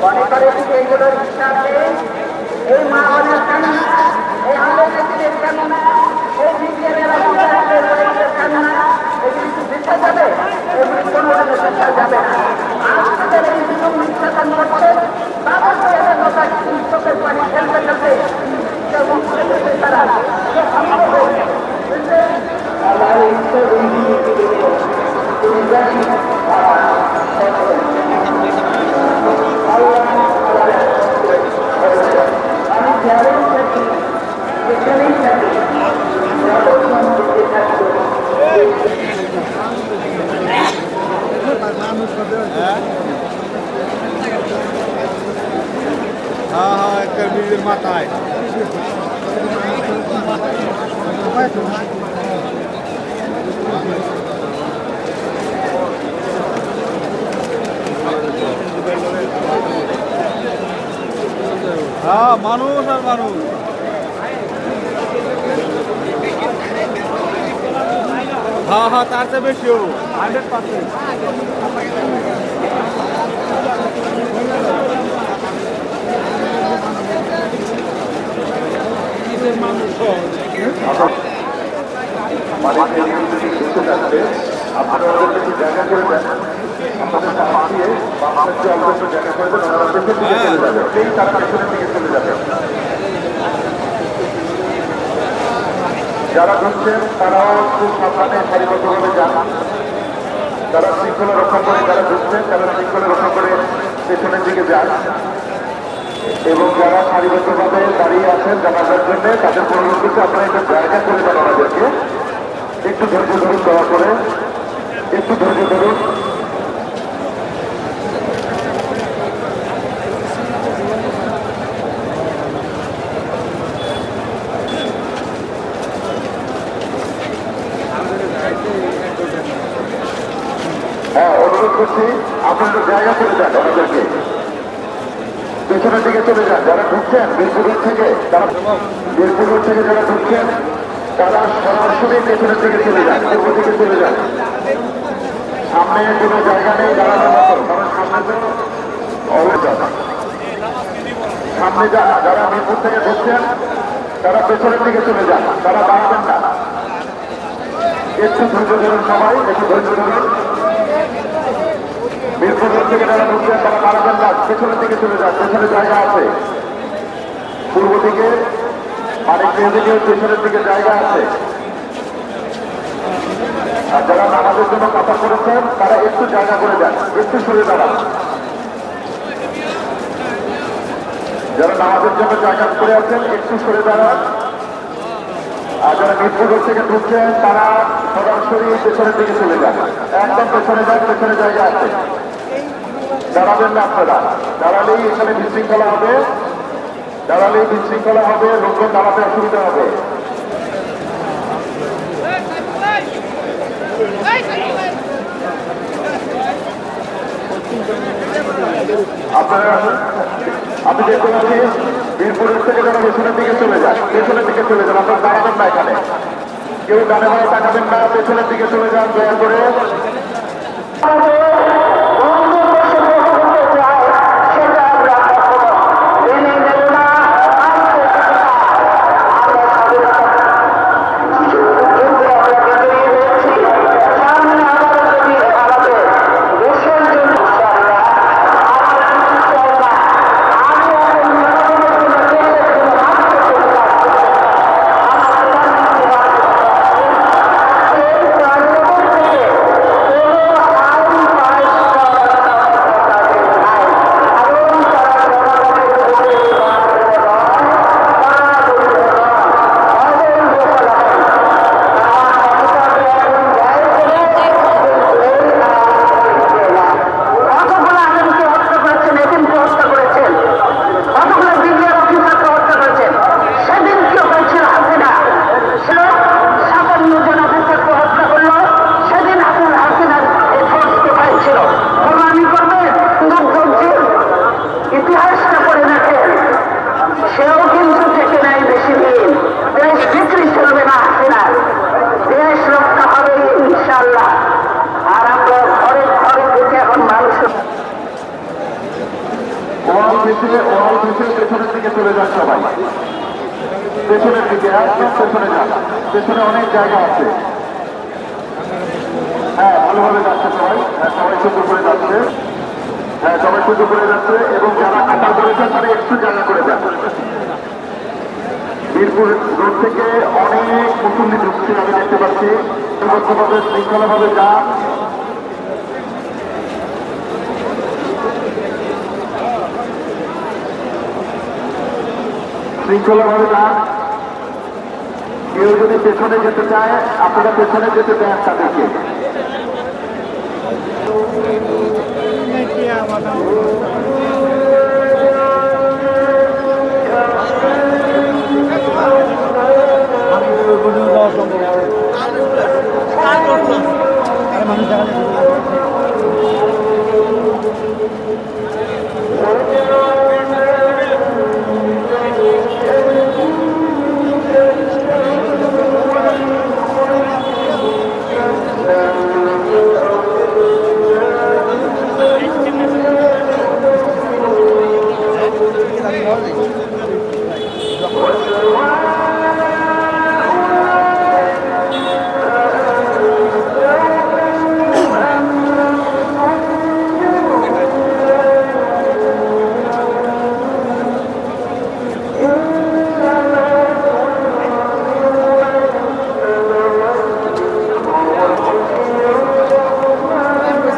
মনে করে যে এইগুলোর হিসাবে এই মা বোনের কান্না এই আন্দোলনের কান্না এই বিজ্ঞানের কান্না এগুলি তারা হ্যাঁ হ্যাঁ একটা ব্রিজের মাথায় হ্যাঁ মানুষ আর মানুষ হ্যাঁ হ্যাঁ তার চেয়ে বেশিও। হান্ড্রেড পার্সেন্ট আপনারা একটু জায়গা করে আপনাদের জায়গা করে সেই তারা পেছনের চলে যাবে যারা ঢুকছেন তারাও খুব সাবধানে সারিবদ্ধভাবে যারা শৃঙ্খলা রক্ষা করে, যারা ঢুকছেন, তারা শৃঙ্খলা রক্ষা করে পেছনের দিকে যান। এবং যারা সারিবদ্ধভাবে দাঁড়িয়ে আছেন, জানাজার জন্য, তাদের পরবর্তীতে আপনারা একটা জায়গা করে দেন আমাদেরকে। একটু ধৈর্য ধরুন, দয়া করে। একটু ধৈর্য ধরুন। করছি, আপনারা জায়গা করে যান ওনাদেরকে পেছনের দিকে চলে যান, যারা ঢুকছেন বীরপুর থেকে তারা বীরপুর থেকে যারা ঢুকছেন, তারা সরাসরি পেছনের দিকে চলে যান, পূর্ব দিকে চলে যান। সামনে কোনো জায়গা নেই কারণ সামনে তো সামনে যা যারা মিরপুর থেকে ঢুকছেন, তারা পেছনের দিকে চলে যান, তারা দাঁড়াবেন না। একটু ধৈর্য ধরুন সবাই, একটু ধৈর্য ধরুন। থেকে যারা পেছনের দিকে চলে যান, পেছনে জায়গা আছে। পূর্ব দিকে আরেক দিকে পেছনের দিকে জায়গা আছে। আর যারা নামাজের জন্য কাপড় করেছেন তারা একটু জায়গা করে দেন একটু সরে দাঁড়ান। যারা নামাজের জন্য জায়গা করে আছেন, একটু সরে দাঁড়ান। আর যারা মিরপুর থেকে ঢুকছেন, তারা সরাসরি পেছনের দিকে চলে যান। একদম পেছনে যান, পেছনে জায়গা আছে। দাঁড়াবেন না আপনারা। দাঁড়ালেই এখানে বিশৃঙ্খলা হবে। দাঁড়ালেই বিশৃঙ্খলা হবে, লোকজন দাঁড়াতে অসুবিধা হবে। আপনারা আমি দেখতে পাচ্ছি বীরপুরের থেকে যারা পেছনের দিকে চলে যান। পেছনের দিকে চলে যান, আপনারা দাঁড়াবেন না এখানে। কেউ ডানে বাড়ে তাকাবেন না, পেছনের দিকে চলে যান, দয়া করে। দল মিছিল পেছনের দিকে চলে যান সবাই। পেছনের দিকে, একদম পেছনে যান। পেছনে অনেক জায়গা আছে। হ্যাঁ ভালোভাবে যাচ্ছে সবাই। হ্যাঁ সবাই সুন্দর করে যাচ্ছে। হ্যাঁ সবাই সুন্দর করে যাচ্ছে এবং যারা কাটা করেছেন, তারা একটু জায়গা করে যান। বীরপুর রোড থেকে অনেক মুসল্লি ঢুকছে আমি দেখতে পাচ্ছি। শৃঙ্খলাভাবে যান। শৃঙ্খলাভাবে দাঁড়ান কেউ যদি পেছনে যেতে চায় আপনারা পেছনে যেতে দেন তাদেরকে। মানুষ